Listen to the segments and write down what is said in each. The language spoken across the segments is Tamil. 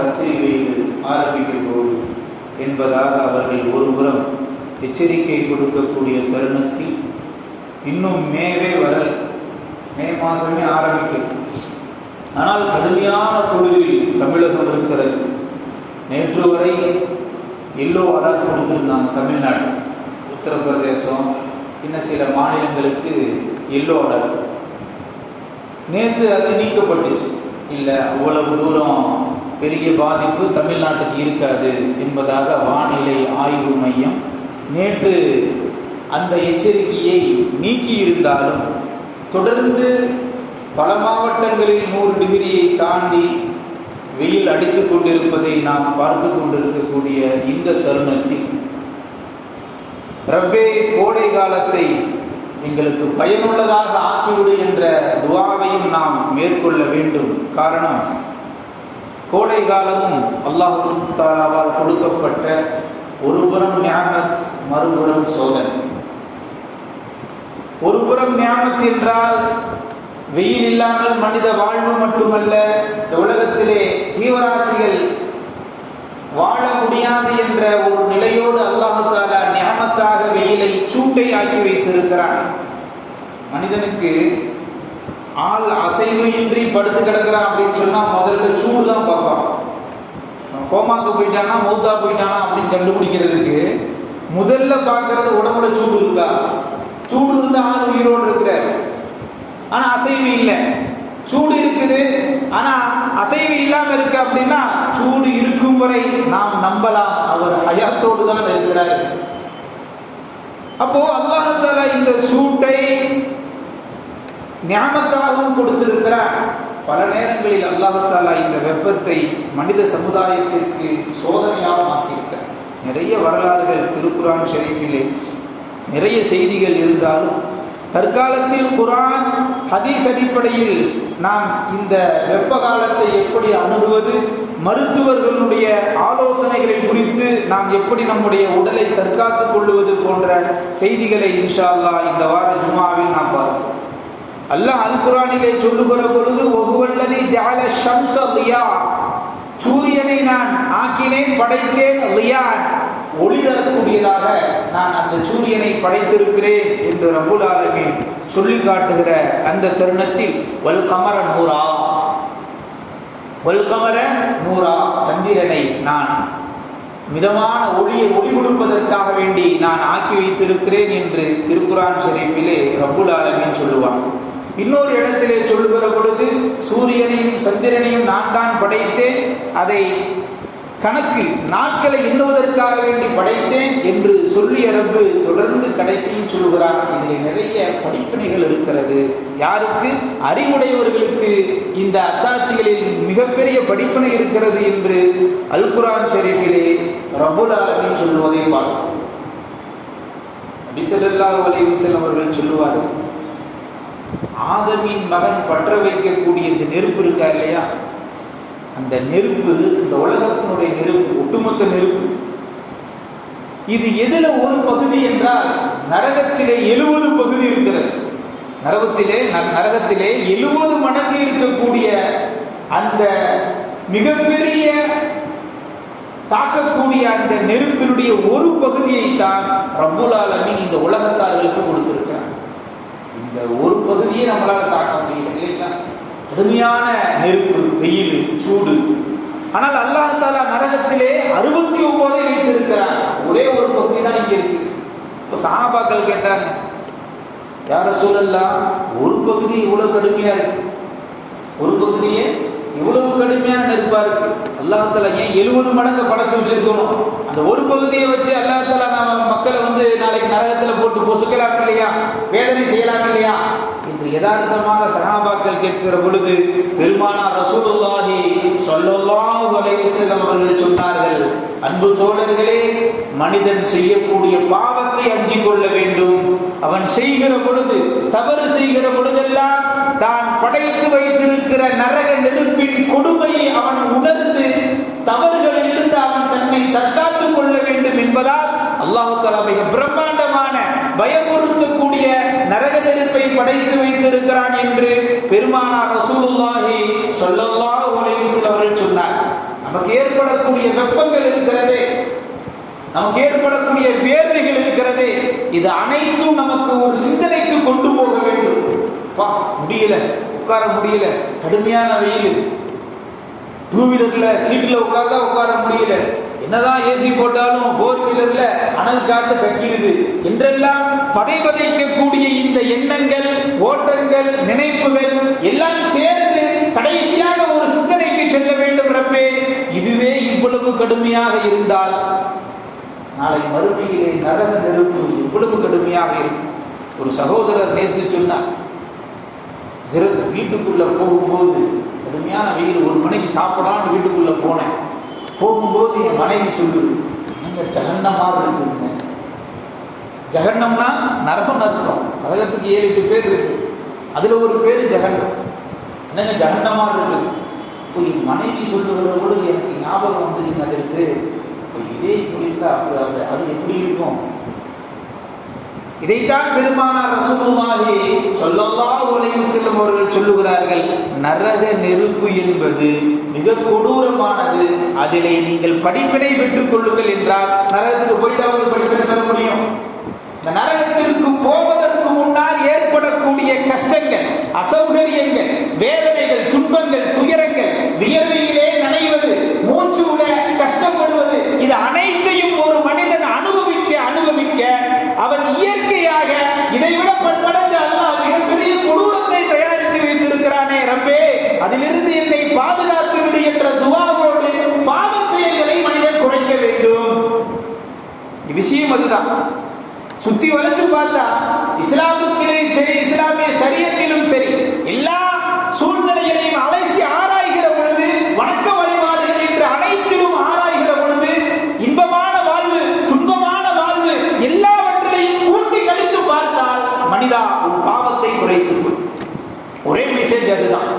கத்திரி வைத்து ஆரம்பிக்க போகுது என்பதாக அவர்கள் ஒருபுறம் எச்சரிக்கை கொடுக்கக்கூடிய தருணத்தில் இன்னும் மேவே வரல மே மாதமே ஆரம்பிக்கும் ஆனால் கடுமையான குழுவில் தமிழகம் இருக்கிறது. நேற்று வரை எல்லோ அலர்ட் கொடுத்துருந்தாங்க தமிழ்நாடு. உத்தரப்பிரதேசம் இன்னும் சில மாநிலங்களுக்கு எல்லோ அலர்ட். நேற்று அது நீக்கப்பட்டுச்சு. இல்லை அவ்வளவு தூரம் பெரிய பாதிப்பு தமிழ்நாட்டுக்கு இருக்காது என்பதாக வானிலை ஆய்வு மையம் நேற்று அந்த எச்சரிக்கையை நீக்கி இருந்தாலும் தொடர்ந்து பல மாவட்டங்களில் நூறு டிகிரியை தாண்டி வெயில் அடித்துக் கொண்டிருப்பதை நாம் பார்த்து கொண்டிருக்கக்கூடிய இந்த தருணத்தில் ரப்பே கோடை காலத்தை எங்களுக்கு பயனுள்ளதாக ஆக்கிவிடு என்ற துவாவையும் நாம் மேற்கொள்ள வேண்டும். காரணம் கோடை காலமும் அல்லாஹு தாலாவால் கொடுக்கப்பட்ட ஒருபுறம் ஞாபத் மறுபுறம் சோதனை. ஒருபுறம் நியாமத் என்றால் வெயில் இல்லாமல் மனித வாழ்வு மட்டுமல்ல இந்த உலகத்திலே ஜீவராசிகள் வாழ முடியாது என்ற ஒரு நிலையோடு அல்லாஹு தாலா ஞாபத்தாக வெயிலை சூட்டை ஆக்கி வைத்திருக்கிறான். மனிதனுக்கு ஆள் அசைவின்றி படுத்து கிடக்கிறான் அப்படின்னு சொன்னா முதல்ல சூடு தான் பார்ப்பான் கோமாக்கு போயிட்டானா மௌத்தா போயிட்டானா அப்படின்னு கண்டுபிடிக்கிறதுக்கு முதல்ல பார்க்கறது உடம்புல சூடு இருக்கா? சூடு இருந்தா ஆள் உயிரோடு இருக்கிற ஆனா அசைவு இல்லை. சூடு இருக்குது. ஆனா அசைவு இல்லாம இருக்கு அப்படின்னா சூடு இருக்கும் வரை நாம் நம்பலாம். அவர் ஹயாத்தோடு தான் இருக்கிறார். அப்போ அல்லாஹால இந்த சூட்டை ஞானத்தாகவும் கொடுத்திருக்கிறார். பல நேரங்களில் அல்லாஹாலா இந்த வெப்பத்தை மனித சமுதாயத்திற்கு சோதனையாக ஆக்கியிருக்கிறார் நிறைய வரலாறுகள் திருக்குரான் ஷெரீஃபிலே நிறைய செய்திகள் இருந்தாலும் தற்காலத்தில் குரான் ஹதீஸ் அடிப்படையில் நாம் இந்த வெப்ப காலத்தை எப்படி அணுகுவது மருத்துவர்களுடைய ஆலோசனைகளை குறித்து நாம் எப்படி நம்முடைய உடலை தற்காத்துக் கொள்வது போன்ற செய்திகளை இன்ஷா அல்லாஹ் இந்த வார ஜுமாவில் நாம் பார்த்தோம் அல்லாஹ் அல் குரானிலே சொல்லுகிற பொழுது ஒவ்வொல்லதி ஜால ஷம்ச லியா. சூரியனை நான் ஆக்கினேன் படைத்தேன் லியா. ஒளி தரக்கூடியதாக நான் அந்த சூரியனை படைத்திருக்கிறேன் என்று ரபுல் ஆலமின் சொல்லி காட்டுகிற அந்த தருணத்தில் வல் கமர நூறா. வல்கமர நூறா சந்திரனை நான் மிதமான ஒளியை ஒளி கொடுப்பதற்காக வேண்டி நான் ஆக்கி வைத்திருக்கிறேன் என்று திருக்குரான் ஷெரீஃபிலே ரபுல் ஆலமின் சொல்லுவான். இன்னொரு இடத்திலே சொல்லுகிற பொழுது சூரியனையும் சந்திரனையும் நான் தான் படைத்தேன். அதை கணக்கு நாட்களை எண்ணுவதற்காக வேண்டி படைத்தேன் என்று சொல்லிய ரப்பு தொடர்ந்து கடைசியும் சொல்கிறான் இதில் நிறைய படிப்பினைகள் இருக்கிறது. யாருக்கு? அறிவுடையவர்களுக்கு இந்த அத்தாட்சிகளில் மிகப்பெரிய படிப்பினை இருக்கிறது என்று அல்குரான் ஷெரீஃபிலே ரபுல் ஆலமின் சொல்லுவதை பார்க்கிறோம். அபிசல்லா அலிவிசல் அவர்கள் சொல்லுவார்கள் ஆதமின் மகன் பற்ற வைக்கக்கூடிய இந்த நெருப்பு இருக்கா இல்லையா? அந்த நெருப்பு இந்த உலகத்தினுடைய நெருப்பு ஒட்டுமொத்த நெருப்பு. இது எதில் ஒரு பகுதி என்றால் நரகத்திலே எழுபது பகுதி இருக்கிறது. நரகத்திலே நரகத்திலே எழுபது மடங்கு இருக்கக்கூடிய அந்த மிகப்பெரிய தாக்கக்கூடிய அந்த நெருப்பினுடைய ஒரு பகுதியை தான் ரபுல் ஆலமின் இந்த உலகத்தார்களுக்கு கொடுத்திருக்கிறார். இந்த ஒரு பகுதியை நம்மளால் தாக்க முடியல இல்லைங்களா? கடுமையான நெருப்பு வெயில் சூடு. ஆனால் அல்லாஹ் தாலா நரகத்திலே அறுபத்தி ஒன்பதை வைத்திருக்கிறார். ஒரே ஒரு பகுதி தான் இங்கே இருக்கு. இப்போ சாபாக்கள் கேட்டாங்க யார சூழல்லாம் ஒரு பகுதி இவ்வளவு கடுமையா இருக்கு. ஒரு பகுதியே இவ்வளவு கடுமையான நெருப்பா இருக்கு அல்லாஹால ஏன் எழுபது மடங்கு படைச்சு வச்சிருக்கணும்? அந்த ஒரு பகுதியை வச்சு அல்லாஹால நாம மக்களை வந்து நாளைக்கு நரகத்துல போட்டு பொசுக்கலாம் இல்லையா? வேதனை செய்யலாம் இல்லையா? யதார்த்தமாக சகாபாக்கள் கேட்கிற பொழுது பெருமானா ரசூலுல்லாஹி சொல்லல்லாஹு அலைஹி வஸல்லம் அவர்கள் சொன்னார்கள் அன்பு தோழர்களே மனிதன் செய்யக்கூடிய பாவத்தை அஞ்சிக் கொள்ள வேண்டும். அவன் செய்கிற பொழுது தவறு செய்கிற பொழுதெல்லாம் தான் படைத்து வைத்திருக்கிற நரக நெருப்பின் கொடுமையை அவன் உணர்ந்து தவறுகளில் இருந்து அவன் தன்னை தற்காத்துக் கொள்ள வேண்டும் என்பதால் அல்லாஹு தலா மிக பிரம்மாண்டமான பயமுறுத்தக்கூடிய நரக நெருப்பை படைத்து வைத்திருக்கிறான் என்று பெருமானார் ரசூலுல்லாஹி சொல்லல்லாஹு அலைஹி வஸல்லம் அவர்கள் சொன்னார். நமக்கு ஏற்படக்கூடிய வெப்பங்கள் இருக்கிறதே. நமக்கு ஏற்படக்கூடிய வேதனைகள் இருக்கிறது. இது அனைத்தும் நமக்கு ஒரு சிந்தனைக்கு கொண்டு போக வேண்டும். பா முடியல. உட்கார முடியல. கடுமையான வெயில். டூ வீலர்ல சீட்ல உட்கார்ந்தா உட்கார முடியல. என்னதான் ஏசி போட்டாலும் ஃபோர் வீலர்ல அனல் காத்து கக்கிடுது என்றெல்லாம் பதை பதைக்கக்கூடிய இந்த எண்ணங்கள் ஓட்டங்கள் நினைப்புகள் எல்லாம் சேர்ந்து கடைசியாக ஒரு சிந்தனைக்கு செல்ல வேண்டும் ரப்பே. இதுவே இவ்வளவு கடுமையாக இருந்தால். நாளை மறுமையிலே நரக நெருப்பு எவ்வளவு கடுமையாக இருக்கும். ஒரு சகோதரர் நேற்று சொன்னார் வீட்டுக்குள்ள போகும்போது கடுமையான வெயில் ஒரு மணிக்கு சாப்பிடான்னு வீட்டுக்குள்ள போனேன். போகும்போது என் மனைவி சொல்லுது நீங்கள் ஜகன்னமாக இருக்குதுங்க ஜகன்னம்னா நரகம் அர்த்தம். நரகத்துக்கு ஏழு எட்டு பேர் இருக்கு. அதில் ஒரு பேர் ஜகன்னம் என்னங்க ஜகன்னமாக இருக்குது? இப்போ என் மனைவி சொல்லுகிற பொழுது எனக்கு ஞாபகம் வந்துச்சுங்க அது எடுத்து இப்போ இதே இப்படி இருந்தால் அப்படி அது அது எப்படி இருக்கும்? இதைத்தான் பெருமானார் ரசூலுல்லாஹி ஸல்லல்லாஹு உலகம் செல்லும் அவர்கள் சொல்லுகிறார்கள் நரக நெருப்பு என்பது மிக கொடூரமானது. அதிலே நீங்கள் படிப்பினை பெற்றுக் கொள்ளுங்கள் என்றால் நரகத்துக்கு போயிட்டு அவங்க படிப்பினை பெற முடியும். இந்த நரகத்திற்கு போவதற்கு முன்னால் ஏற்படக்கூடிய கஷ்டங்கள் அசௌகரியங்கள் வேதனைகள் துன்பங்கள் துயரங்கள் வியர்வையிலே நனைவது மூச்சு விட கஷ்டப்படுவது இது அனைத்தையும் ஒரு மனிதன் அனுபவிக்க அனுபவிக்க அவன் இயற்கையாக இதைவிட பன்மடங்கு அல்ல மிகப்பெரிய கொடூரத்தை தயாரித்து வைத்திருக்கிறானே ரப்பே. அதிலிருந்து என்னை பாதுகாத்து விடு என்ற துவாவோடு பாவ செயல்களை மனிதன் குறைக்க வேண்டும். விஷயம் அதுதான். சுத்தி வளைச்சு பார்த்தா இஸ்லாம் சரி இஸ்லாமிய சரியத்திலும் சரி எல்லா சூழ்நிலைகளையும் அலசி ஆராய்கிற பொழுது வணக்க வழிபாடுகள் என்று அனைத்திலும் ஆராய்கிற பொழுது இன்பமான வாழ்வு துன்பமான வாழ்வு எல்லாவற்றையும் கூட்டி கழித்து பார்த்தால் மனிதா உன் பாவத்தை குறைத்துக்கொள் ஒரே மெசேஜ் அதுதான்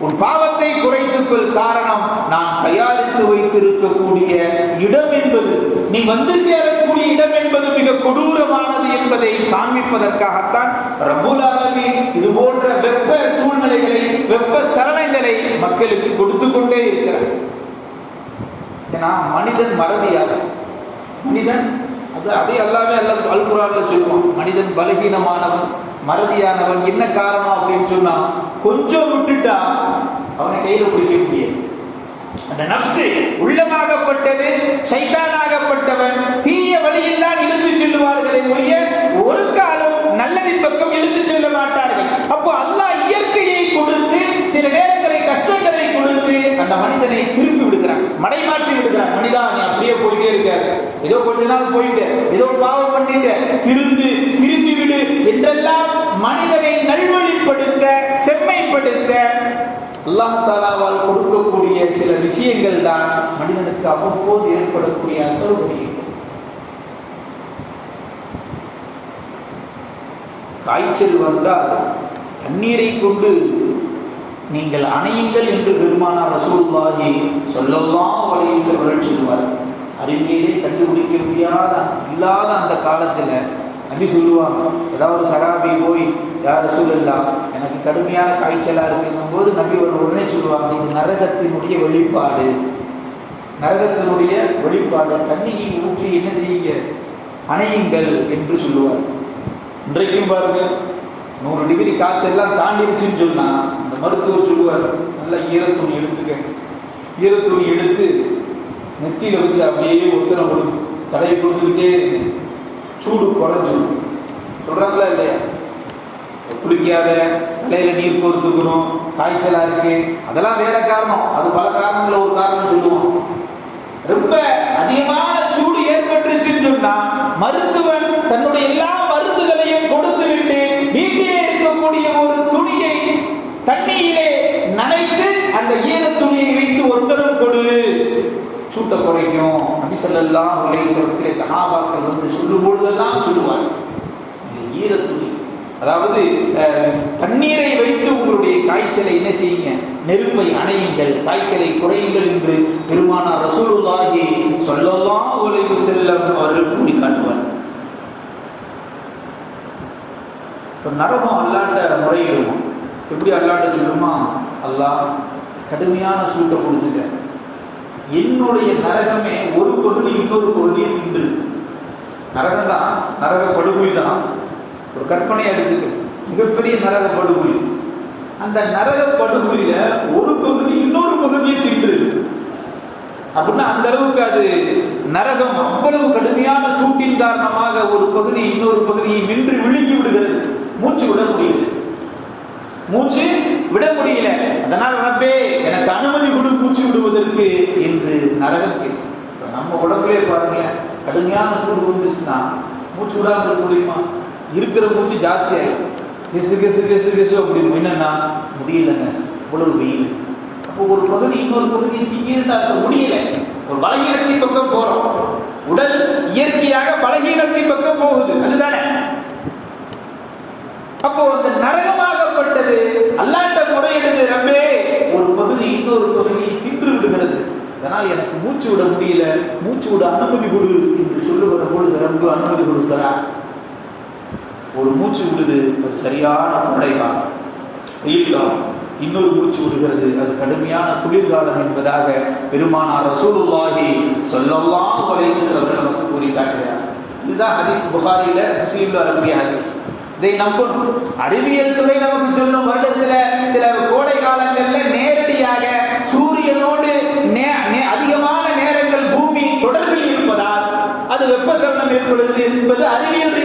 உன் பாவத்தை குறைத்துக்கொள் காரணம் நான் தயாரித்து வைத்திருக்கக்கூடிய இடம் என்பது. நீ வந்து சேரக்கூடிய இடம் என்பது மிக கொடூரமானது என்பதை காண்பிப்பதற்காகத்தான் ரபுல் இது போன்ற வெப்ப சூழ்நிலைகளை வெப்ப சரணங்களை மக்களுக்கு கொடுத்து கொண்டே இருக்கிறார். ஏன்னா மனிதன் மறதியாக. மனிதன் அது அதே அல்லாமே அல்ல அல்குரான்ல சொல்லுவோம் மனிதன் பலகீனமானவன் மறதியானவன். என்ன காரணம் அப்படின்னு சொன்னா கொஞ்சம் விட்டுட்டா அவனை கையில பிடிக்க முடியாது அந்த நப்சு உள்ளமாகப்பட்டது சைத்தானாகப்பட்டவன் தீய வழியெல்லாம் இழுத்து செல்லுவார்களே ஒழிய ஒரு காலம் நல்லதின் பக்கம் இழுத்து செல்ல மாட்டார்கள். அப்போ அல்லாஹ் இயற்கையை கொடுத்து சில நேரங்களை கஷ்டங்களை கொடுத்து அந்த மனிதனை திருப்பி விடுகிறான். மடைமாற்றி விடுகிறான். மனிதா நீ அப்படியே போயிட்டே இருக்காது ஏதோ கொஞ்ச நாள் போயிட்டு ஏதோ பாவம் பண்ணிட்டு திருந்து திரும்பி விடு என்றெல்லாம் மனிதனை நல்வழிப்படுத்த செம்மைப்படுத்த அல்லாஹ் தாலாவால் கொடுக்கக்கூடிய சில விஷயங்கள் தான் மனிதனுக்கு அவ்வப்போது ஏற்படக்கூடிய அசௌகரியங்கள் காய்ச்சல் வந்தால் தண்ணீரை கொண்டு நீங்கள் அணையுங்கள் என்று பெருமானார் ரசூலுல்லாஹி சொல்லலாம் அலைஹி வஸல்லம் சொல்லுவார். அறிவியலே கண்டுபிடிக்க முடியாத இல்லாத அந்த காலத்தில் அப்படி சொல்லுவாங்க. ஏதாவது ஒரு சகாபி போய் யார் ரசூலுல்லா எனக்கு கடுமையான காய்ச்சலாக இருக்குங்கும் போது நம்பி ஒரு உடனே சொல்லுவாங்க இது நரகத்தினுடைய வெளிப்பாடு. நரகத்தினுடைய வெளிப்பாடு தண்ணியை ஊற்றி என்ன செய்யுங்க? அணையுங்கள் என்று சொல்லுவார். இன்றைக்கும் பாருங்க நூறு டிகிரி காய்ச்சல்லாம் தாண்டிருச்சுன்னு சொன்னால் அந்த மருத்துவர் சொல்லுவார் நல்லா ஈரத்துணி எடுத்துக்க. ஈரத்துணி எடுத்து நெத்தியில் வச்சு அப்படியே ஒத்தனை கொடுக்கும் தடையை கொடுத்துக்கிட்டே சூடு குறைஞ்சிடும் சொல்கிறாங்களா இல்லையா? குளிக்காத தலையில நீர் கோர்த்துக்கணும் காய்ச்சலா இருக்கு. அதெல்லாம் வேற காரணம். அது பல காரணங்கள. ஒரு காரணம் சொல்லுவோம். ரொம்ப அதிகமான சூடு ஏற்பட்டுருச்சுன்னு சொன்னா மருத்துவன் தன்னுடைய எல்லா மருந்துகளையும் கொடுத்து விட்டு வீட்டிலே இருக்கக்கூடிய ஒரு துணியை தண்ணியிலே நனைத்து அந்த ஈர துணியை வைத்து ஒத்தரவு கொடு. சூட்டை குறைக்கும். அப்படி சொல்லலாம் அலைஹி வஸல்லத்திலே சஹாபாக்கள் வந்து சொல்லும் பொழுதெல்லாம் சொல்லுவார் அதாவது தண்ணீரை வைத்து உங்களுடைய காய்ச்சலை என்ன செய்யுங்க? நெருப்பை அணையுங்கள். காய்ச்சலை குறையுங்கள் என்று பெருமானார் ரசூலுல்லாஹி சொல்லலாம் அலைஹி செல்லம் அவர்கள் கூறி காட்டுவார் இப்போ நரகம் அல்லாண்ட முறையிடும் எப்படி அல்லாண்ட சொல்லுமா? அல்லாஹ் கடுமையான சூட்டை கொடுத்துட்டேன் என்னுடைய நரகமே ஒரு பகுதி இன்னொரு பகுதியை தின்று நரகம் தான் நரக படுகொலி தான். ஒரு கற்பனை எடுத்துக்க மிகப்பெரிய நரக படுகொலி அந்த நரக படுகொலியில ஒரு பகுதி இன்னொரு பகுதியை தின்றுது அப்படின்னா அந்த அளவுக்கு அது நரகம் அவ்வளவு கடுமையான சூட்டின் காரணமாக ஒரு பகுதி இன்னொரு பகுதியை நின்று விழுங்கி விடுகிறது. மூச்சு விட முடியல. மூச்சு விட முடியல. அதனால் ரப்பே எனக்கு அனுமதி கொடு மூச்சு விடுவதற்கு என்று நரகம் கேட்கும் நம்ம உடம்புலே பாருங்களேன் கடுமையான சூடு வந்துச்சுன்னா மூச்சு விடாமல் இருக்க முடியுமா? இருக்கிற மூச்சு ஜாஸ்தி ஆகிடும் கெசு கெசு கெசு கிசு அப்படின்னு என்னன்னா முடியலைங்க. இவ்வளவு வெயில். அப்போ ஒரு பகுதி இன்னொரு பகுதியை திங்கிருந்தா முடியல. ஒரு பலகீனத்தை பக்கம் போறோம். உடல் இயற்கையாக பலகீனத்தை பக்கம் போகுது. அதுதானே? அப்போ அந்த நரகமாகப்பட்டது அல்லாட்ட முறையிடுது. ரப்பே ஒரு பகுதி இன்னொரு பகுதியை தின்று விடுகிறது. அதனால் எனக்கு மூச்சு விட முடியல. மூச்சு விட அனுமதி கொடு என்று சொல்லுகிற பொழுது ரப்பு அனுமதி கொடுக்கிறார். ஒரு மூச்சு விடுது அது சரியான கோடைகாலம் வெயில் காலம் இன்னொரு மூச்சு விடுகிறது அது கடுமையான குளிர்காலம் என்பதாக பெருமானார் ரசூலுல்லாஹி சொல்லலாம் அலைஹி வஸல்லம் நமக்கு கூறி காட்டுகிறார். இதுதான் ஹதீஸ் புகாரியில முஸ்லீம்ல வரக்கூடிய ஹதீஸ். இதை நம்பணும். அறிவியல் துறை நமக்கு சொல்லும் வருடத்துல சில கோடை காலங்கள்ல நேரடியாக சூரியனோடு நே- நே- அதிகமான நேரங்கள் பூமி தொடர்பில் இருப்பதால் அது வெப்பசலனம் ஏற்படுது என்பது அறிவியல்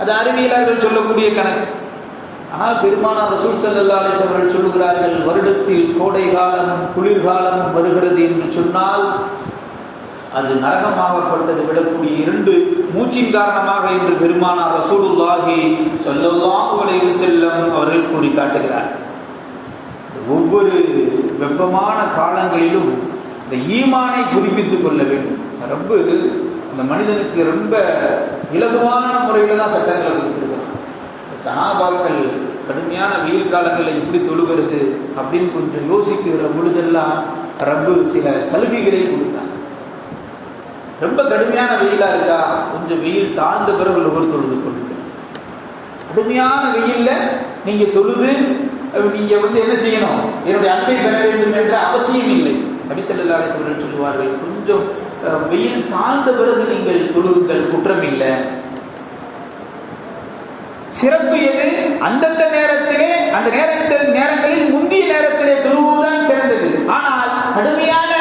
அது அறிவியலாளர்கள் சொல்லக்கூடிய கணக்கு. ஆனால் பெருமானார் ரசூல் ஸல்லல்லாஹு அலைஹி அவர்கள் சொல்லுகிறார்கள் வருடத்தில் கோடை காலமும் குளிர்காலமும் வருகிறது என்று சொன்னால் அது நரகமாகப்பட்டது விடக்கூடிய இரண்டு மூச்சின் காரணமாக என்று பெருமானார் ரசூலுல்லாஹி ஸல்லல்லாஹு அலைஹி செல்லும் அவர்கள் கூறி காட்டுகிறார் இந்த ஒவ்வொரு வெப்பமான காலங்களிலும் இந்த ஈமானை புதுப்பித்துக் கொள்ள வேண்டும். ரொம்ப இந்த மனிதனுக்கு ரொம்ப இலகுவான முறையில் தான் சட்டங்களை கொடுத்துருக்கான் சனாபாக்கள் கடுமையான வெயில் காலங்களில் எப்படி தொழுகிறது அப்படின்னு கொஞ்சம் யோசிக்கிற பொழுதெல்லாம் ரப்பு சில சலுகைகளை கொடுத்தான் ரொம்ப கடுமையான வெயிலா இருக்கா? கொஞ்சம் வெயில் தாழ்ந்த பிறகு ஒவ்வொரு தொழுது கொண்டு கடுமையான வெயில்ல நீங்க தொழுது நீங்கள் நீங்க வந்து என்ன செய்யணும்? என்னுடைய அன்பை பெற வேண்டும் என்ற அவசியம் இல்லை. நபிசல்லா சொல்லுவார்கள் கொஞ்சம் வெயில் தாழ்ந்த பிறகு நீங்கள் தொழுவுங்கள் குற்றம் இல்லை சிறப்பு எது? அந்தந்த நேரத்திலே அந்த நேரத்தில் நேரங்களில் முந்திய நேரத்திலே தொழுவுதான் சிறந்தது. ஆனால் கடுமையான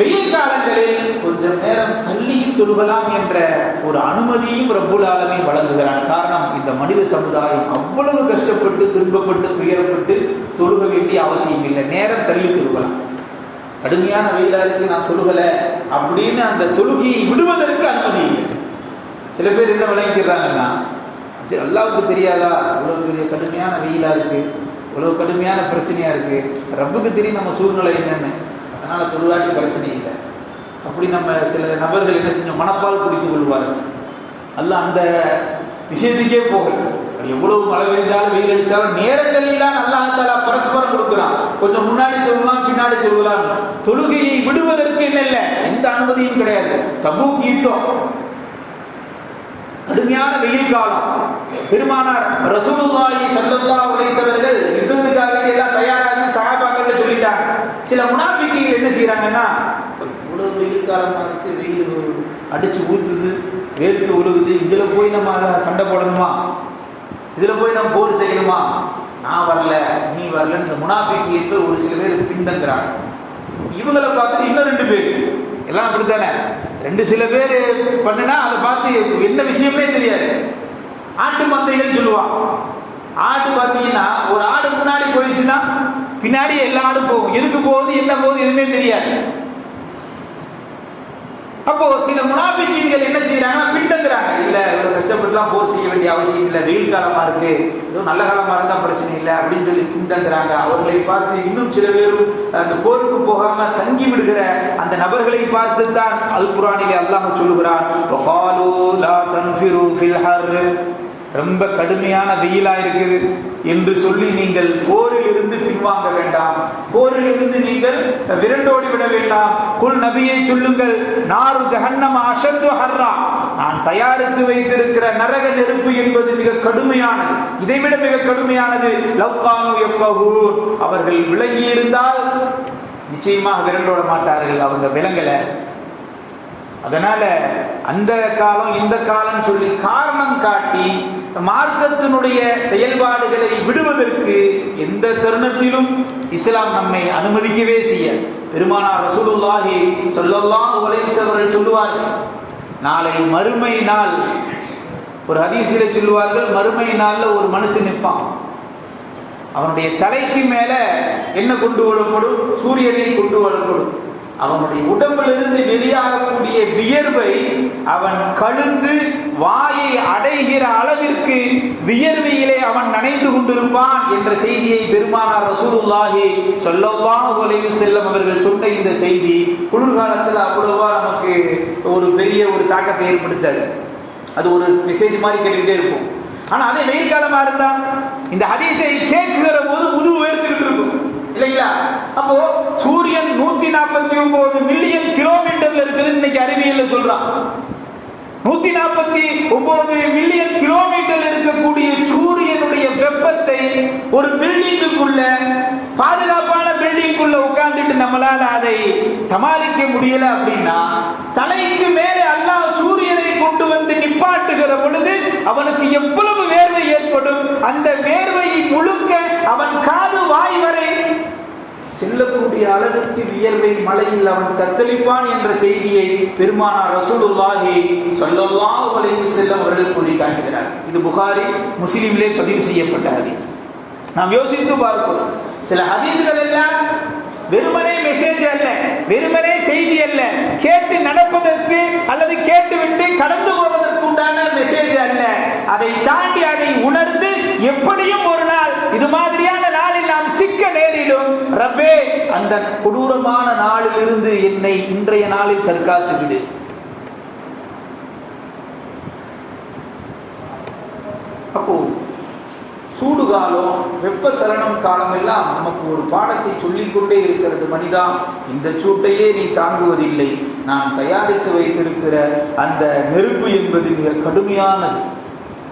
வெயில் காலங்களில் கொஞ்சம் நேரம் தள்ளியும் தொழுகலாம் என்ற ஒரு அனுமதியும் ரப்புல் ஆலமீன் வழங்குகிறான். காரணம் இந்த மனித சமுதாயம் அவ்வளவு கஷ்டப்பட்டு துன்பப்பட்டு துயரப்பட்டு தொழுக வேண்டிய அவசியம் இல்லை நேரம் தள்ளி தொழுகலாம். கடுமையான வெயிலா இருக்கு நான் தொழுகல அப்படின்னு அந்த தொழுகையை விடுவதற்கு அனுமதி இல்லை. சில பேர் என்ன விளங்கிக்கிறாங்கன்னா இது அல்லாவுக்கு தெரியாதா? இவ்வளவு பெரிய கடுமையான வெயிலா இருக்கு இவ்வளவு கடுமையான பிரச்சனையா இருக்கு ரப்புக்கு தெரியும் நம்ம சூழ்நிலை என்னன்னு. அதனால தொழுதாட்டி பிரச்சனை இல்லை. அப்படி நம்ம சில நபர்கள் என்ன செஞ்சோம் மனப்பால் குடித்துக் கொள்வார்கள். அல்ல அந்த விஷயத்துக்கே போகல. எவ்வளவு மழை பெஞ்சாலும் வெயில் அடிச்சாலும் நேரங்களெல்லாம் நல்லா தாலா பரஸ்பரம் கொடுக்கலாம் கொஞ்சம் முன்னாடி தொழுலாம் பின்னாடி தொழுலாம் தொழுகையை விடுவதற்கு என்ன இல்லை? எந்த அனுமதியும் கிடையாது. தபு யுத்தம் கடுமையான வெயில் காலம். பெருமானார் ரசூலுல்லாஹி ஸல்லல்லாஹு அலைஹி வஸல்லம் யுத்தத்துக்காக எல்லாம் தயாராகி சஹாபாக்கள் சொல்லிட்டாங்க. சில முனாஃபிக்கீகள் என்ன செய்றாங்கன்னா இவ்வளவு வெயில் காலமா இருக்கு வெயில் அடிச்சு ஊத்துது வேர்த்து ஒழுகுது இதுல போய் நம்ம சண்டை போடணுமா? இதுல போய் நம்ம போர் செய்யணுமா? நான் வரல நீ வரல இந்த முனாஃபிக்கீர்கள் ஒரு சில பேர் பின்தங்குறாங்க. இவங்களை பார்த்து இன்னும் ரெண்டு பேர். எல்லாம் அப்படித்தானே? ரெண்டு சில பேர் பண்ணுனா அதை பார்த்து என்ன விஷயமே தெரியாது. ஆட்டு மந்தைகள் சொல்லுவான் ஆடு பார்த்தீங்கன்னா ஒரு ஆடு முன்னாடி போயிடுச்சுன்னா பின்னாடி எல்லா ஆடும் போகும். எதுக்கு போகுது என்ன போகுது எதுவுமே தெரியாது. அப்போ சில முனாஃபிக்கீன்கள் என்ன செய்யறாங்கன்னா பின்தங்குறாங்க. இல்ல இவ்வளவு கஷ்டப்பட்டுலாம் போர் செய்ய வேண்டிய அவசியம் இல்லை. வெயில் காலமா இருக்கு. ஏதோ நல்ல காலமா இருந்தா பிரச்சனை இல்லை அப்படின்னு சொல்லி பின்தங்குறாங்க. அவர்களை பார்த்து இன்னும் சில பேரும் அந்த போருக்கு போகாம தங்கி விடுகிற அந்த நபர்களை பார்த்து தான் அல் குரானிலே அல்லாஹ் சொல்லுகிறான். ரொம்ப கடுமையான வெயிலா இருக்குது என்று சொல்லி நீங்கள் போரில் இருந்து பின்வாங்க வேண்டாம். போரில் இருந்து நீங்கள் விரண்டோடி விட வேண்டாம். குல் நபியை சொல்லுங்கள் நாரு ஜஹன்னம் அசந்து ஹர்ரா. நான் தயாரித்து வைத்திருக்கிற நரக நெருப்பு என்பது மிக கடுமையானது. இதைவிட மிக கடுமையானது லவ்கானு எஃப்கஹூன் அவர்கள் விளங்கி இருந்தால் நிச்சயமாக விரண்டோட மாட்டார்கள் அவங்க விலங்கலை. அதனால அந்த காலம் இந்த காலம் சொல்லி காரணம் காட்டி மார்க்கத்தினுடைய செயல்பாடுகளை விடுவதற்கு எந்த தருணத்திலும் இஸ்லாம் நம்மை அனுமதிக்கவே செய்ய. பெருமானார் ரசூலுல்லாஹி ஸல்லல்லாஹு அலைஹி சொல்லுவார்கள் நாளை மறுமை நாள். ஒரு ஹதீசில சொல்லுவார்கள் மறுமை நாள்ல ஒரு மனுஷன் நிற்பான். அவனுடைய தலைக்கு மேல என்ன கொண்டு வரப்படும்? சூரியனை கொண்டு வரப்படும். அவனுடைய உடம்பிலிருந்து வெளியாகக்கூடிய வியர்வை அவன் கழுத்து வாயை அடைகிற அளவிற்கு வியர்வையிலே அவன் நனைந்து கொண்டிருப்பான் என்ற செய்தியை பெருமானார் ரசூலுல்லாஹி ஸல்லல்லாஹு அலைஹி செல்லம் அவர்கள் சொன்ன இந்த செய்தி குளிர்காலத்தில் அவ்வளவா நமக்கு ஒரு பெரிய ஒரு தாக்கத்தை ஏற்படுத்தாது. அது ஒரு மெசேஜ் மாதிரி கேட்டுக்கிட்டே இருக்கும். ஆனா அதே வெயில் காலமா இருந்தா இந்த ஹதீஸை கேட்கிற போது முதுகு வேர்த்துக்கிட்டு இல்லைங்களா? அப்போ சூரியன் நூத்தி நாற்பத்தி ஒன்பது மில்லியன் கிலோமீட்டர்ல இருக்குது இன்னைக்கு அறிவியல் சொல்றான். நூத்தி நாற்பத்தி ஒன்பது மில்லியன் கிலோமீட்டர் இருக்கக்கூடிய சூரியனுடைய வெப்பத்தை ஒரு பில்டிங்குக்குள்ள பாதுகாப்பான பில்டிங்குள்ள உட்கார்ந்துட்டு நம்மளால அதை சமாளிக்க முடியல அப்படின்னா தலைக்கு மேலே அல்லாஹ் சூரியனை கொண்டு வந்து நிப்பாட்டுகிற பொழுது அவனுக்கு எவ்வளவு வேர்வை ஏற்படும்? அந்த வேர்வையை முழுக்க அவன் காது வாய் வரை செல்லக்கூடிய அளவிற்கு வியர்வை மலையில் அவன் தத்தளிப்பான் என்ற செய்தியை பெருமானார் ரசூலுல்லாஹி ஸல்லல்லாஹு வலையில் வஸல்லம் அவர்கள் கூறி காட்டுகிறார். இது புகாரி முஸ்லீமிலே பதிவு செய்யப்பட்ட ஹதீஸ். நாம் யோசித்து பார்க்கிறோம் சில ஹதீஸ்கள் எல்லாம் வெறுமனே மெசேஜ் அல்ல வெறுமனே செய்தி அல்ல. கேட்டு நடப்பதற்கு அல்லது கேட்டுவிட்டு கடந்து போவதற்கு உண்டான மெசேஜ் அல்ல. அதை தாண்டி அதை உணர்ந்து எப்படியும் ஒரு நாள் இது மாதிரியான நாம் சிக்க நேரிடும் ரப்பே அந்த கொடூரமான நாளில் இருந்து என்னை இன்றைய நாளில் தற்காத்து விடு. அப்போ சூடு காலம் வெப்ப சலனம் காலம் எல்லாம் நமக்கு ஒரு பாடத்தை சொல்லிக்கொண்டே இருக்கிறது மனிதா. இந்த சூட்டையே நீ தாங்குவதில்லை. நான் தயாரித்து வைத்திருக்கிற அந்த நெருப்பு என்பது மிக கடுமையானது.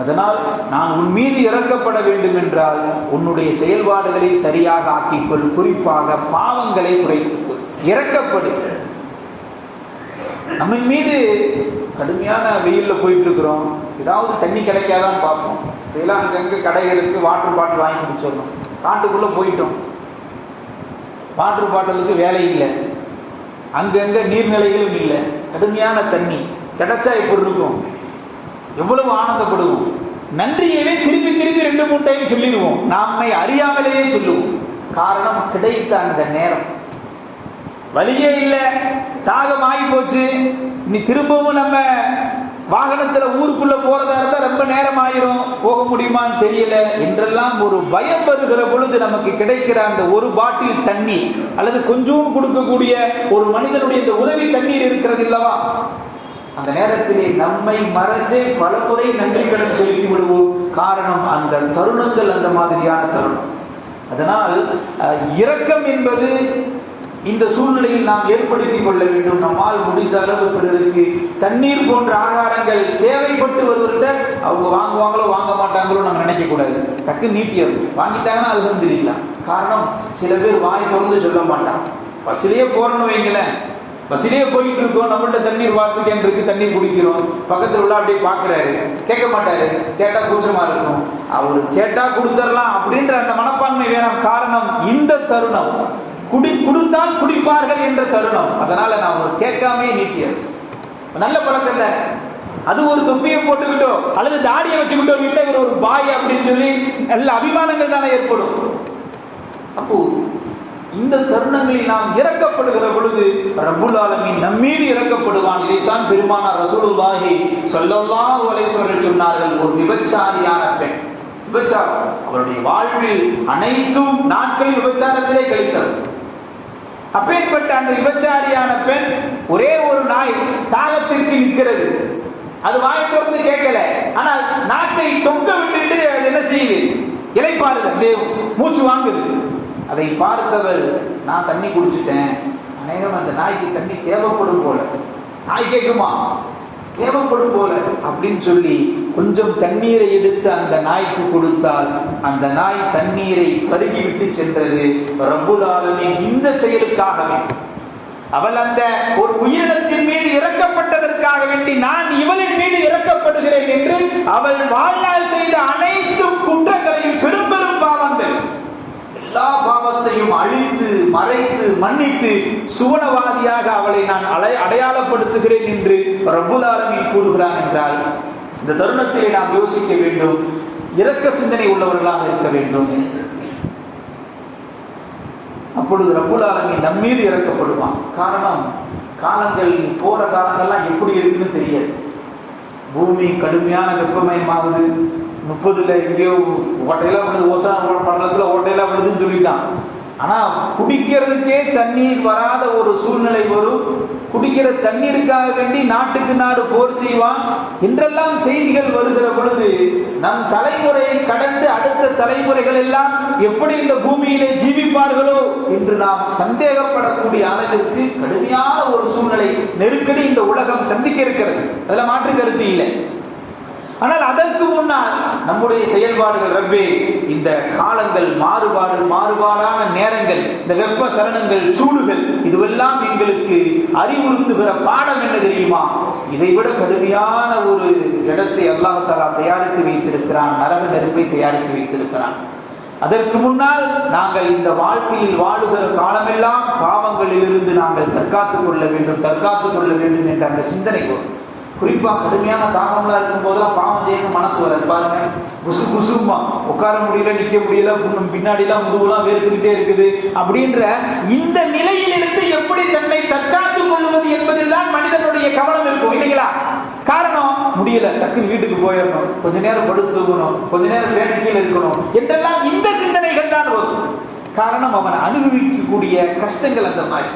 அதனால் நான் உன் மீது இறக்கப்பட வேண்டும் என்றால் உன்னுடைய செயல்பாடுகளை சரியாக ஆக்கிக்கொள். குறிப்பாக பாவங்களை குறைத்துக்கொள். இறக்கப்படு. நம்ம மீது கடுமையான வெயிலில் போயிட்டு இருக்கிறோம் ஏதாவது தண்ணி கிடைக்காதான் பார்ப்போம். இதெல்லாம் அங்கங்கே கடைகளுக்கு வாட்டர் பாட்டில் வாங்கி குடிச்சிடணும். காட்டுக்குள்ளே போயிட்டோம். வாட்டர் பாட்டிலுக்கு வேலை இல்லை. அங்கங்கே நீர்நிலைகளும் இல்லை. கடுமையான தண்ணி. கிடைச்சா எப்படி இருக்கும்? எவ்வளவு ஆனந்தப்படுவோம்? நன்றியவே திருப்பி திருப்பி ரெண்டு மூணு டைம் சொல்லிடுவோம். நாமை அறியாமலேயே சொல்லுவோம். காரணம் கிடைத்த அந்த நேரம். வழியே இல்லை. தாகம் ஆகி போச்சு இனி திரும்பவும் நம்ம வாகனத்தில் ஊருக்குள்ள போறதா இருந்தால் ரொம்ப நேரம் ஆயிரும். போக முடியுமான்னு தெரியல. என்றெல்லாம் ஒரு பயம் வருகிற பொழுது நமக்கு கிடைக்கிற அந்த ஒரு பாட்டில் தண்ணி அல்லது கொஞ்சம் கொடுக்கக்கூடிய ஒரு மனிதனுடைய இந்த உதவி தண்ணீர் இருக்கிறது இல்லவா? அந்த நேரத்திலே நம்மை மறந்தே பல முறை நன்றிகளும் செலுத்தி விடுவோம். காரணம் அந்த தருணங்கள் அந்த மாதிரியான தருணம். அதனால் இரக்கம் என்பது இந்த சூழ்நிலையில் நாம் ஏற்படுத்திக் கொள்ள வேண்டும். நம்மால் முடிந்த அளவு பிறருக்கு தண்ணீர் போன்ற ஆகாரங்கள் தேவைப்பட்டு வருவர்கிட்ட அவங்க வாங்குவாங்களோ வாங்க மாட்டாங்களோ நம்ம நினைக்க கூடாது. டக்கு நீட்டியது வாங்கிட்டாங்கன்னா அது தெரியலாம் காரணம் சில பேர் வாய் திறந்து சொல்ல மாட்டான் பஸ்லேயே போறோம்னு வைங்களேன். பஸ்லேயே போயிட்டு இருக்கோம் நம்மள்ட்ட தண்ணீர் வாக்குக்கேன் இருக்கு தண்ணீர் குடிக்கிறோம். பக்கத்துல உள்ள அப்படியே பார்க்கறாரு. கேட்க மாட்டாரு. கேட்டா கூச்சமா இருக்கும். அவர் கேட்டா கொடுத்துடலாம் அப்படின்ற அந்த மனப்பான்மை வேணாம். காரணம் இந்த தருணம். குடி கொடுத்தால் குடிப்பார்கள் என்ற தருணம். அதனால நான் கேட்காமே நீட்டியது. நல்ல பழக்கம் தானே. அது ஒரு தொப்பியை போட்டுக்கிட்டோ அல்லது தாடியை வச்சுக்கிட்டோ வீட்டை ஒரு பாய் அப்படின்னு சொல்லி நல்ல அபிமானங்கள் தானே ஏற்படும். அப்போ இந்த தருணங்களில் நாம் இறக்கப்படுகிற பொழுது ரபுல் ஆலமீன் நம்மீது இறக்கப்படுவான். இதைத்தான் பெருமானார் ரசூலுல்லாஹி ஸல்லல்லாஹு அலைஹி வஸல்லம் சொன்னார்கள். ஒரு விபச்சாரியான பெண் விபச்சாரம். அவருடைய வாழ்வில் அனைத்தும் நாட்களில் விபச்சாரத்திலே கழித்தவர் அப்பேற்பட்ட அந்த விபச்சாரியான பெண் ஒரே ஒரு நாய் தாகத்திற்கு நிற்கிறது. அது வாயை திறந்து கேட்கல. ஆனால் நாக்கை தொங்க விட்டுட்டு என்ன செய்யுது? இலைப்பாருது தேவ் மூச்சு வாங்குது. அதை பார்த்தவள் நான் தண்ணி குடிச்சிட்டேன். அநேகம் அந்த நாய்க்கு தண்ணி தேவைப்படும் போல. நாய் கேட்குமா தேவைப்படும் போல. அப்படின்னு சொல்லி கொஞ்சம் தண்ணீரை எடுத்து அந்த நாய்க்கு கொடுத்தால் அந்த நாய் தண்ணீரை பருகி விட்டு சென்றது ரப்புல் இந்த செயலுக்காகவே. அவள் அந்த ஒரு உயிரினத்தின் மீது இறக்கப்பட்டதற்காக வேண்டி நான் இவளின் மீது இறக்கப்படுகிறேன் என்று அவள் வாழ்நாள் செய்த அனைத்து குற்றங்களையும் பெரும்பெரும் எல்லா பாவத்தையும் அழித்து மறைத்து மன்னித்து சுவனவாதியாக அவளை நான் அலை அடையாளப்படுத்துகிறேன் என்று ரப்புல் கூறுகிறான் என்றால் இந்த தருணத்திலே நாம் யோசிக்க வேண்டும். இரக்க சிந்தனை உள்ளவர்களாக இருக்க வேண்டும். அப்பொழுது ரப்புல் நம்மீது இறக்கப்படுவான். காரணம் காலங்கள் போற காலங்கள்லாம் எப்படி இருக்குன்னு தெரியாது. பூமி கடுமையான வெப்பமயமாகுது. முப்பதுல எங்கேயோ ஓட்டையெல்லாம் விழுது ஓசா பண்டலத்தில் ஓட்டையெல்லாம் விழுதுன்னு சொல்லிட்டான். ஆனா குடிக்கிறதுக்கே தண்ணீர் வராத ஒரு சூழ்நிலை வரும். குடிக்கிற தண்ணீருக்காக வேண்டி நாட்டுக்கு நாடு போர் செய்வான். என்றெல்லாம் செய்திகள் வருகிற பொழுது நம் தலைமுறையை கடந்து அடுத்த தலைமுறைகள் எல்லாம் எப்படி இந்த பூமியிலே ஜீவிப்பார்களோ என்று நாம் சந்தேகப்படக்கூடிய அளவிற்கு கடுமையான ஒரு சூழ்நிலை நெருக்கடி இந்த உலகம் சந்திக்க இருக்கிறது. அதுல மாற்று கருத்து இல்லை. ஆனால் அதற்கு முன்னால் நம்முடைய செயல்பாடுகள் ரப்பே இந்த காலங்கள் மாறுபாடு மாறுபாடான நேரங்கள் இந்த வெப்ப சரணங்கள் சூடுகள் இதுவெல்லாம் எங்களுக்கு அறிவுறுத்துகிற பாடம் என்ன தெரியுமா? இதைவிட கடுமையான ஒரு இடத்தை அல்லாஹாலா தயாரித்து வைத்திருக்கிறான் நரக நெருப்பை தயாரித்து வைத்திருக்கிறான். அதற்கு முன்னால் நாங்கள் இந்த வாழ்க்கையில் வாழுகிற காலமெல்லாம் பாவங்களிலிருந்து நாங்கள் தற்காத்துக் கொள்ள வேண்டும் தற்காத்துக் கொள்ள வேண்டும் என்ற அந்த சிந்தனை வரும். குறிப்பாக கடுமையான தாகம்லாம் இருக்கும் போதெல்லாம் பாவம் செய்யணும் மனசு வராது. பாருங்க குசு குசுமா. உட்கார முடியல நிக்க முடியல பின்னாடிலாம் முதுகுலாம் வேர்த்துக்கிட்டே இருக்குது. அப்படின்ற இந்த நிலையிலிருந்து எப்படி தன்னை தற்காத்துக் கொள்வது என்பதில் தான் மனிதனுடைய கவனம் இருக்கும் இல்லைங்களா? காரணம் முடியல டக்குன்னு வீட்டுக்கு போயிடணும். கொஞ்ச நேரம் படுத்துக்கணும் கொஞ்ச நேரம் ஃபேனு இருக்கணும். என்றெல்லாம் இந்த சிந்தனைகள் தான் வரும். காரணம் அவன் அனுபவிக்கக்கூடிய கஷ்டங்கள் அந்த மாதிரி.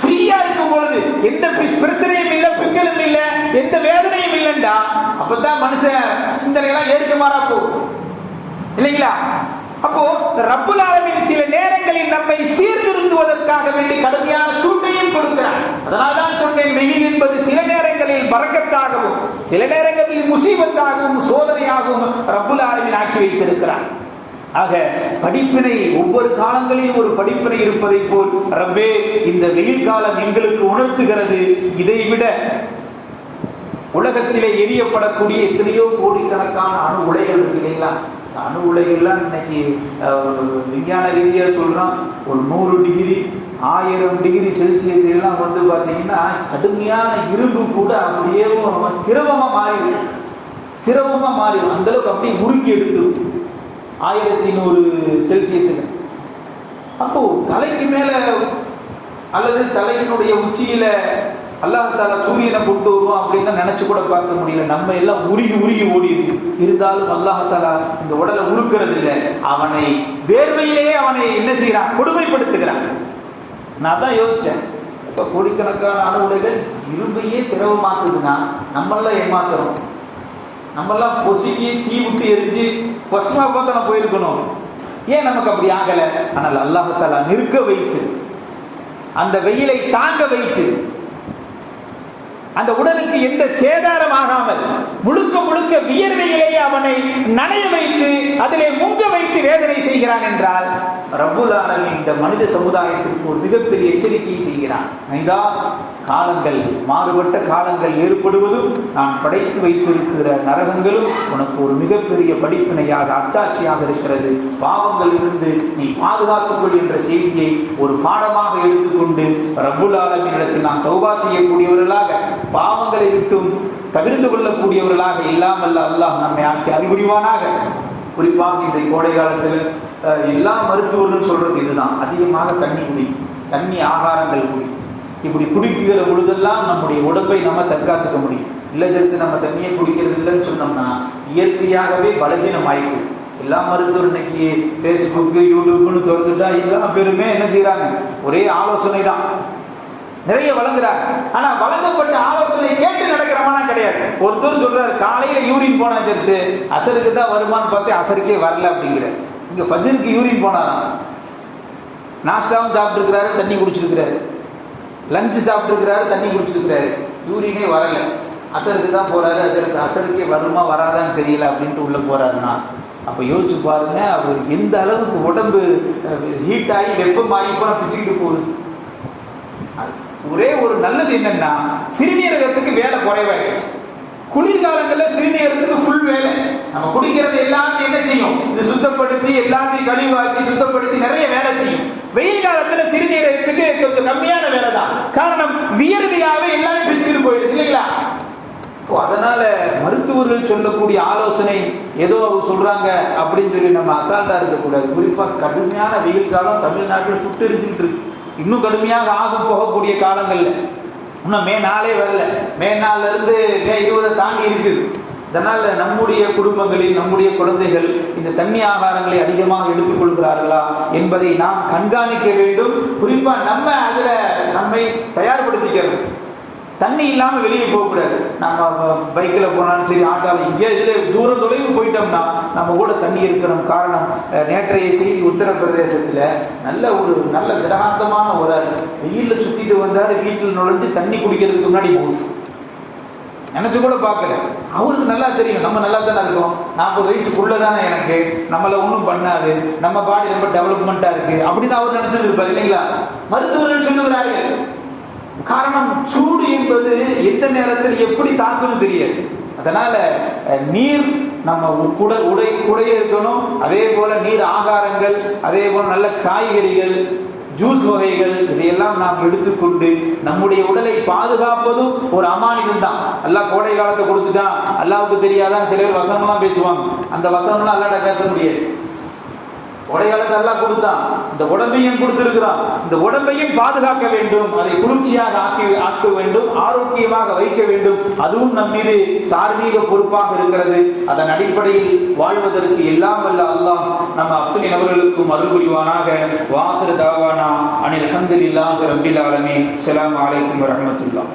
ஃப்ரீயா இருக்கும் பொழுது எந்த பிரச்சனையும் இல்ல பிக்கலும் இல்ல எந்த வேதனையும் இல்லைண்டா அப்பதான் மனுஷன் சிந்தனை எல்லாம் ஏற்க மாறா போகும். இல்லைங்களா? அப்போ ரப்புல் ஆலமின் சில நேரங்களில் நம்மை சீர்திருத்துவதற்காக வேண்டி கடுமையான சூட்டையும் கொடுக்கிறார். அதனால் தான் சொன்னேன் வெயில் என்பது சில நேரங்களில் பறக்கத்தாகவும் சில நேரங்களில் முசீபத்தாகவும் சோதனையாகவும் ரப்புல் ஆலமின் ஆக்கி வைத்திருக்கிறார். ஆக படிப்பினை ஒவ்வொரு காலங்களிலும் ஒரு படிப்பினை இருப்பதை போல் ரப்பே இந்த வெயில் காலம் எங்களுக்கு உணர்த்துகிறது. இதைவிட உலகத்திலே எரியப்படக்கூடிய எத்தனையோ கோடிக்கணக்கான அணு உலைகள் இருக்கு இல்லைங்களா? அணு உலைகள்லாம் இன்னைக்கு விஞ்ஞான ரீதியாக சொல்றோம் ஒரு நூறு டிகிரி ஆயிரம் டிகிரி செல்சியஸ் எல்லாம் வந்து பார்த்தீங்கன்னா கடுமையான இரும்பு கூட அப்படியே திரவமாக மாறிடும். திரவமாக மாறிடும். அந்தளவுக்கு அப்படியே உருக்கி எடுத்துடும் ஆயிரத்தி நூறு செல்சியத்தில். அப்போ தலைக்கு மேல அல்லது தலையினுடைய உச்சியில அல்லாஹ் தாலா சூரியனை கொண்டு வருவோம் அப்படின்னு நினைச்சு கூட பார்க்க முடியல. நம்ம எல்லாம் உருகி உருகி ஓடி இருந்தாலும் அல்லாஹ் தாலா இந்த உடலை உருக்கிறது இல்லை அவனை வேர்வையிலேயே அவனை என்ன செய்யறான் கொடுமைப்படுத்துகிறான். நான் தான் யோசிச்சேன். இப்ப கோடிக்கணக்கான அணு இரும்பையே திரவமாக்குதுன்னா நம்மளாம் ஏமாத்துறோம். நம்மளாம் பொசுக்கி தீ விட்டு எரிஞ்சு பசுமா போயிருக்கணும் ஏன் நமக்கு அப்படி ஆகல? ஆனால் அல்லாஹத்தாலா நிற்க வைத்து அந்த வெயிலை தாங்க வைத்து அந்த உடலுக்கு எந்த சேதாரம் ஆகாமல் முழுக்க முழுக்க வியர்வையிலேயே அவனை நனைய வைத்து அதிலே முங்க வைத்து வேதனை செய்கிறான் என்றால் ரப்புல் இந்த மனித சமுதாயத்திற்கு ஒரு மிகப்பெரிய எச்சரிக்கையை செய்கிறான் மனிதா காலங்கள் மாறுபட்ட காலங்கள் ஏற்படுவதும் நான் படைத்து வைத்திருக்கிற நரகங்களும் உனக்கு ஒரு மிகப்பெரிய படிப்பினையாக அத்தாட்சியாக இருக்கிறது. பாவங்கள் இருந்து நீ பாதுகாத்துக்கொள் என்ற செய்தியை ஒரு பாடமாக எடுத்துக்கொண்டு ரப்புல் ஆலமீனிடத்தில் நாம் தௌபா செய்யக்கூடியவர்களாக பாவங்களை விட்டும் தவிர்த்து கொள்ளக்கூடியவர்களாக இல்லாமல் அல்லாஹ் நம்மை ஆக்கி அறிவுரிவானாக குறிப்பாக இந்த கோடை காலத்தில் எல்லா மருத்துவர்களும் சொல்றது இதுதான். அதிகமாக தண்ணி குடி தண்ணி ஆகாரங்கள் குடி இப்படி குடிக்கிற பொழுதெல்லாம் நம்முடைய உடம்பை நம்ம தற்காத்துக்க முடியும். இல்லதற்கு நம்ம தண்ணியை குடிக்கிறது இல்லைன்னு சொன்னோம்னா இயற்கையாகவே பலகீனம் ஆயிடுது எல்லா மருத்துவர் இன்னைக்கு ஃபேஸ்புக்கு யூடியூப்னு திறந்துட்டா எல்லா பேருமே என்ன செய்கிறாங்க ஒரே ஆலோசனை தான் நிறைய வழங்குறாங்க. ஆனா வழங்கப்பட்ட ஆலோசனை கேட்டு நடக்கிறமான கிடையாது. ஒருத்தர் சொல்றாரு காலையில யூரின் போனா சேர்த்து அசருக்கு தான் வருமான்னு பார்த்து அசருக்கே வரல அப்படிங்கிறார். இங்க ஃபஜருக்கு யூரின் போனாராம். நாஸ்டாவும் சாப்பிட்டுருக்கிறாரு தண்ணி குடிச்சிருக்கிறாரு. லஞ்சு சாப்பிட்டுருக்கிறாரு தண்ணி குடிச்சிருக்கிறாரு. யூரினே வரல. அசருக்கு தான் போறாரு அசருக்கு அசருக்கே வருமா வராதான்னு தெரியல அப்படின்ட்டு உள்ள போறாருன்னா அப்போ யோசிச்சு பாருங்க அவர் எந்த அளவுக்கு உடம்பு ஹீட் ஆகி வெப்பமாகி போனால் பிச்சுக்கிட்டு போகுது. ஒரே ஒரு நல்லது என்னன்னா சிறுநீரகத்துக்கு வேலை குறைவாயிருச்சு குளிர்காலங்களில் சிறுநீரகத்துக்கு ஃபுல் வேலை. நம்ம குடிக்கிறது எல்லாத்தையும் என்ன செய்யும்? இது சுத்தப்படுத்தி எல்லாத்தையும் கழிவாக்கி சுத்தப்படுத்தி நிறைய வேலை செய்யும். வெயில் காலத்துல சிறுநீரகத்துக்கு கொஞ்சம் கம்மியான வேலை தான். காரணம் வியர்வையாவே எல்லாமே பிரிச்சுட்டு போயிடுது இல்லைங்களா? இப்போ அதனால மருத்துவர்கள் சொல்லக்கூடிய ஆலோசனை ஏதோ அவர் சொல்றாங்க அப்படின்னு சொல்லி நம்ம அசால்ட்டா இருக்கக்கூடாது. குறிப்பா கடுமையான வெயில் காலம் தமிழ்நாட்டில் சுட்டு எரிச்சுக்கிட்டு இருக்கு. இன்னும் கடுமையாக ஆகும் போகக்கூடிய காலங்களில். இன்னும் மே நாளே வரல. மே நாள்லேருந்து மே இருபதை தாண்டி இருக்குது. இதனால் நம்முடைய குடும்பங்களில் நம்முடைய குழந்தைகள் இந்த தண்ணி ஆகாரங்களை அதிகமாக எடுத்துக்கொள்கிறார்களா என்பதை நாம் கண்காணிக்க வேண்டும். குறிப்பாக நம்ம அதில் நம்மை தயார்படுத்திக்கிறோம் தண்ணி இல்லாமல் வெளியே போகக்கூடாது நம்ம பைக்கில் போனாலும் சரி ஆட்டோவில் இங்கே இதில் தூரம் தொலைவு போயிட்டோம்னா நம்ம கூட தண்ணி இருக்கணும். காரணம் நேற்றைய செய்தி உத்தரப்பிரதேசத்தில் நல்ல ஒரு நல்ல திடகாந்தமான ஒரு வெயிலில் சுற்றிட்டு வந்தார் வீட்டில் நுழைஞ்சு தண்ணி குடிக்கிறதுக்கு முன்னாடி போச்சு. நினச்சி கூட பார்க்கல. அவருக்கு நல்லா தெரியும். நம்ம நல்லா தானே இருக்கோம். நாற்பது வயசுக்குள்ளே தானே எனக்கு. நம்மளை ஒன்றும் பண்ணாது. நம்ம பாடி ரொம்ப டெவலப்மெண்ட்டாக இருக்குது அப்படின்னு அவர் நினைச்சிட்டு இருப்பார் இல்லைங்களா? மருத்துவர்கள் சொல்லுகிறார்கள் காரணம் சூடு என்பது எந்த நேரத்தில் எப்படி தாக்குன்னு தெரியாது. அதனால நீர் நம்ம குட உடை குடைய இருக்கணும். அதே போல நீர் ஆகாரங்கள் அதே போல நல்ல காய்கறிகள் ஜூஸ் வகைகள் இதையெல்லாம் நாம் எடுத்துக்கொண்டு நம்முடைய உடலை பாதுகாப்பதும் ஒரு அமானிதம் தான். அல்லாஹ் கோடை காலத்தை கொடுத்துட்டான். அல்லாவுக்கு தெரியாதான் சில பேர் வசனம்லாம் பேசுவாங்க. அந்த வசனம்லாம் அல்லாட்ட பேச முடியாது. உடையாளுக்கு எல்லாம் கொடுத்தான். இந்த உடம்பையும் கொடுத்திருக்கிறான். இந்த உடம்பையும் பாதுகாக்க வேண்டும். அதை குளிர்ச்சியாக ஆக்கி ஆக்க வேண்டும். ஆரோக்கியமாக வைக்க வேண்டும். அதுவும் நம் மீது தார்மீக பொறுப்பாக இருக்கிறது. அதன் அடிப்படையில் வாழ்வதற்கு எல்லாம் வல்ல அல்லாஹ் நம்ம அத்தனை நபர்களுக்கும் அருள் புரிவானாக. வாசர தாவானா. அனில் அஹமதுல்லாஹ் ரபில் ஆலமீன். அஸ்ஸலாமு அலைக்கும் வரஹ்மத்துல்லாஹ்.